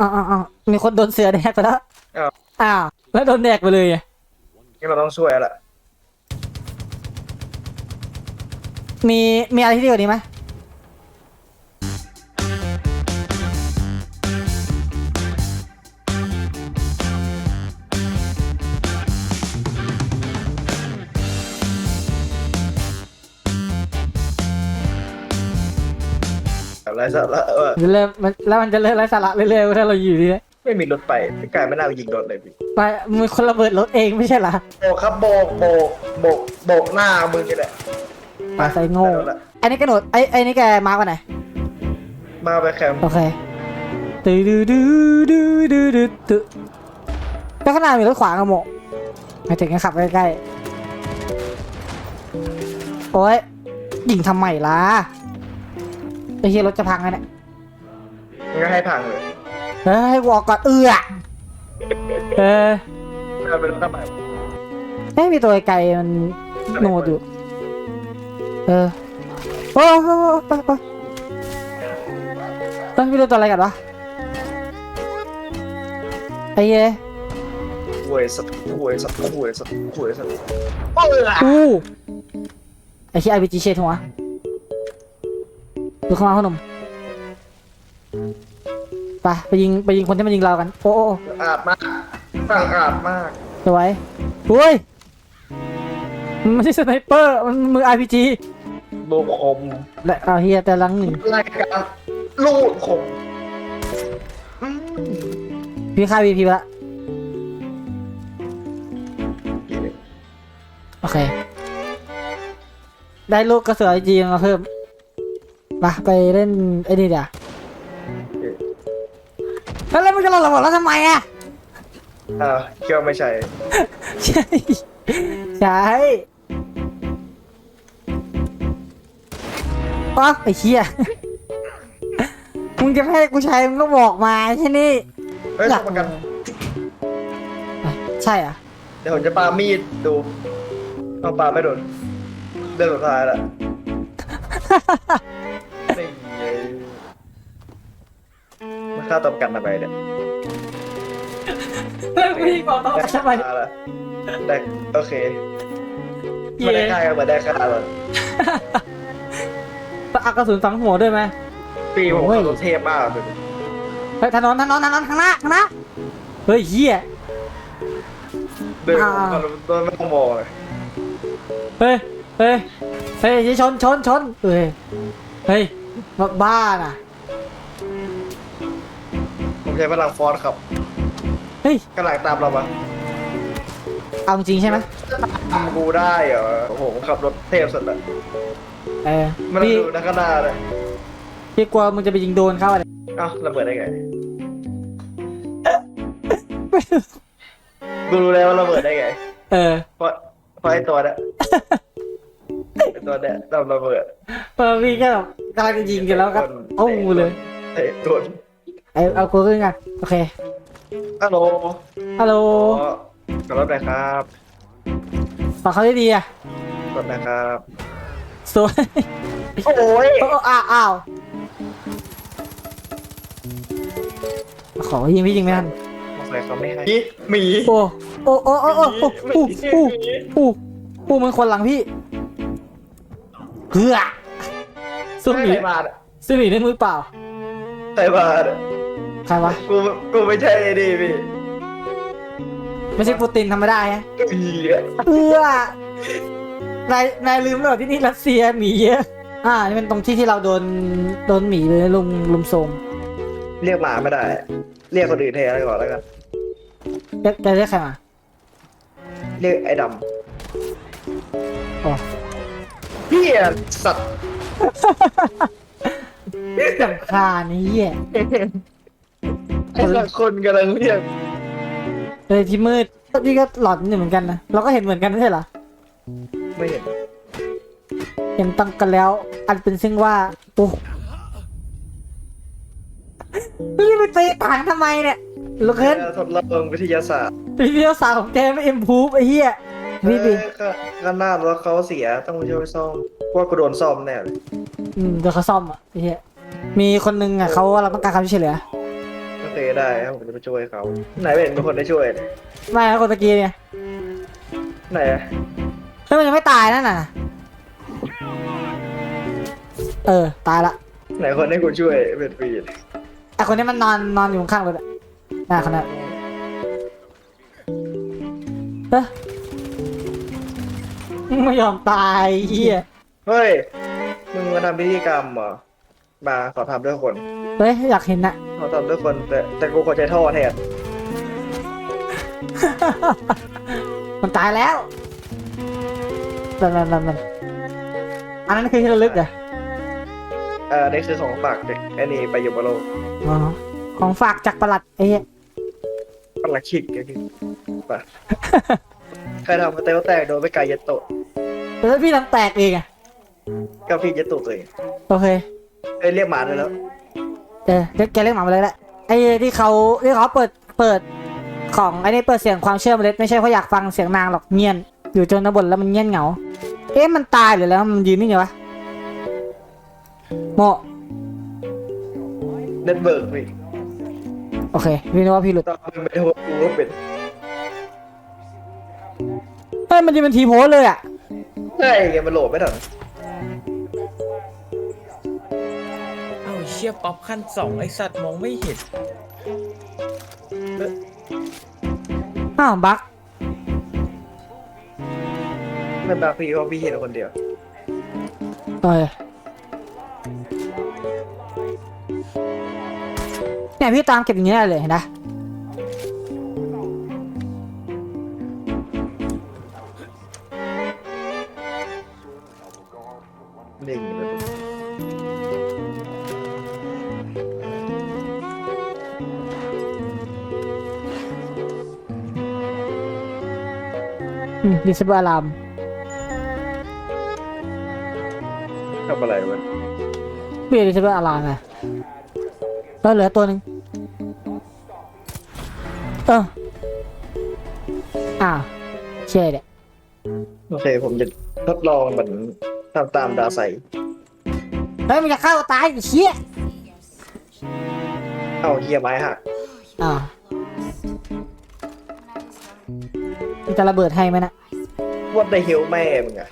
อ๋ออ๋ออ๋อมีคนโดนเสือแดกไปแล้วอ้าว อ้าวแล้วโดนแดกไปเลยไงนี่เราต้องช่วยแล้วละมีมีอะไรที่ดีกว่านี้ไหม ไรสาระเออจะเริ่มมันแล้วมันจะเริ่มไร้สาระเรื่อยๆถ้าเราอยู่นี่ไม่มีรถไปพี่กายไม่น่ายิงรถเลยพี่ไปมึงคนระเบิดรถเองไม่ใช่เหรอโบกครับโบกโบกโบกโบกหน้ามึงนี่แหละปาใส่โง่ไปแล้วละไอ้นี่กระโดดไอ้ไอ้นี่แกมาร์กวันไหนมาไปแคมป์โอเคตืดดูดูดูดูดูดูแล้วข้างหน้ามีรถขวางอะโมไปถึงกันขับใกล้ๆโอ้ยยิงทำไมล่ะไอ้ เฮียรถจะพังแล้วเนี่ยมึงก็ให้พังเลยเฮ้ยให้กูออกก่อนเอือเออมันเป็นรถทำไมไม่มีตัวไกลๆมันโนดอยู่เออโอ้โหไปไปไปไม่รู้ตัวอะไรกันวะไอ้เหี้ย หวยสัตว์หวยสัตว์หวยสัตว์หวยสัตว์โอ้ย อู้ไอ้ที่ไอพีจีเชดหัว ดูเข้ามาพ่อหนุ่มไปไปยิงไปยิงคนที่มันยิงเรากัน โอ้โอ้โอ้อาดมากสั่งอาดมากสวยอุ้ยมันไม่ใช่สไนเปอร์ มันมือ RPG โบกคมและเอาเฮียแต่ลังหนึ่งรายการลูดคมอืมพี่ค่า VP ไปละโอเค ได้ลูกกระเสือจีมาเพิ่ม มาไปเล่นไอ้นี่เดี๋ยวแล้วแล้วมันก็เราระเบิดแล้วทำไมอะอ่าเกี่ยวไม่ใช่ใช่ใช่ป๊อปไอ้เชี่ยมึงจะให้กูใช้มึงก็บอกมาใช่นี่เฮ้ยเหมือนกันอะใช่อะเดี๋ยวผมจะปามีดดูเอาปาไม่โดนเดินสุดท้ายละ ฆ่าตบกันทำไมเนี่ยแล้วกูยิงบอกต่อทำไมด้ละได้โอเคไม่ได้ฆ่าก็เหมือนได้ฆ่าเลยต้องเอากระสุนฝังหัวด้วยไหมปีผมโอ้ยขับรถเทพมากเลยเฮ้ยถนนถนนถนนข้างหน้าข้างหน้าเฮ้ยเหี้ยเดินอ่าขับรถโดนไม่ต้องมองเลยเฮ้ยเฮ้ยเฮ้ยชนชนชนเฮ้ยเฮ้ยบ้าบ้าน่ะผม ใช้พลังฟอร์สครับเฮ้ยกำลังตามเรามาเอาจริงใช่ไหมทำกูได้เหรอโอ้โหผมขับรถเทพสุดละเออไม่ต้องพี่ดูนักหน้าเลยพี่กลัวมึงจะไปยิงโดนเขาอะไรเอ้าระเบิดได้ไงกูรู้แล้วว่าระเบิดได้ไง เออเพราะเพราะไอ้ตัวเนี้ย ไอ้ตัวเนี้ยทำระเบิดเออพี่ก็แบบกำลังจะยิงกันแล้วก็โอ้เลยเตะตัว เอาเอาคุยกันก่อโอเคฮัลโหลฮัลโหลกดรับได้ครับฝากเขาได้ดีอะกดนะครับสวยโอ้ยอ้าวอ้าวขอยิงพี่ยิงไหมท่ทัยเขาไม่ให้หมีโอ้โอ้โอ้โอ้โอ้ปูปูปูปูมันคนหลังพี่เฮือสู้หมีสู้หมีเล่นมือเปล่าใส่บาท ใครวะ กูกูไม่ใช่ไอ้ดิพี่ไม่ใช่ปูตินธรรมดาไงเหี้ยเฮือนายนายลืมแล้วเหรอที่นี่รัสเซียหมีเยอะอ่านี่เป็นตรงที่ที่เราโดนโดนหมีเลยลุมลุมโซมเรียกหมาไม่ได้ เรียกคนอื่นแทนก่อนแล้วกันเรียกจะเรียกใครมาเรียกไอ้ดอ๋อำพี่อะสัตว์สำคาญนี่เหี้ย ไอ้สัตว์คนกำลังเรียกเลยที่มืดพี่ก็หลอนอยู่เหมือนกันนะเราก็เห็นเหมือนกันไม่ใช่เหรอไม่เห็นเห็นตั้งกันแล้ว อันเป็นซึ่งว่าโอ้พี่ไปเตะต่างทำไมเนี่ยลูกเคินทดลองวิทยาศาสตร์วิทยาศาสตร์ของแกไม่เอ็มพูฟไอ้เหี้ยพี่ดิเออก็ก็น่ารถเขาเสียต้องไปช่วยซ่อมพวกกูโดนซ่อมแน่เลยอืมเดี๋ยวเขาซ่อมอะไอ้เหี้ยมีคนนึงอะเขาเราต้องการคำช่วยเหลือโอ เคเคได้ครับผมจะไปช่วยเขา ไหนไม่เห็นมีคนได้ช่วยเลยไม่นะคนตะกี้เนี่ยไหนอะเฮ้ยมันยังไม่ตายนั่นน่ะ เออ ตายละไหนคนให้กูช่วยเป็นฟรีดไอคนนี้มันนอนนอนอยู่ข้างรถอะน่าคนนั้นเฮ้ยไม่ยอมตายเฮียเฮ้ย มึงมาทำพิธีกรรมเหรอ มาขอทำด้วยคน เฮ้ยอยากเห็นนะขอทำด้วยคนแต่แต่กูขอใช้ท่อแทนมันตายแล้วมันมันมันมันอันนั้นคือที่ระลึกเหรอเออนี่คือของฝากเด็กไอ้นี่ไปอยู่บนโลกอ๋อของฝากจากประหลัดไอ้เหี้ยปลักขิกไงพี่ไปใครทำมาเตลแตกโดนไปไกายเยตโตะแต่ถ้าพี่ทำแตกเองอะก็พี่เยตโตะตัวเองโอเคเอ้ยเรียกหมาได้แล้ว เออเดี๋ยวแกเรียกหมามาเลยแหละไอ้ที่เขาที่เขาเปิดเปิดของไอ้นี่เปิดเสียงความเชื่อมเมล็ดไม่ใช่เพราะอยากฟังเสียงนางหรอกเงียน อยู่จนบนแล้วมันเงียนเหงา เอ๊ะมันตายหรือแล้วมันยืนนี่ไงวะโมเน็ตเบิร์กพี่โอเคพี่นึกว่าพี่หลุดตอนมึงไม่โทษกูก็เป็นเฮ้ยมันจะเป็นทีโพสเลยอะ ใช่ไงมันโหลดไม่ทัน ยป๊อปขั้นสองไอสัตว์มองไม่เห็นอ้าวบั๊กไม่บางพี่เพราะพี่เห็นคนเดียวเออเนี่ยพี่ตามเก็บอย่างนี้ได้เลยเห็นปะ ดิสเบอร์อารามทำอะไรวะพี่ดิสเบอร์อารามไงก็เหลือตัวหนึ่งเอออ้าวเช่เด็โอเค ผมจะทดลองเหมือนทำตามดาไซเฮ้ยมันจะเข้าตายไอ้เชี่ยเอาเฮียไม้หักอ่า มันจะระเบิดให้ไหมนะ วัดได้เฮลแม่มึงอะ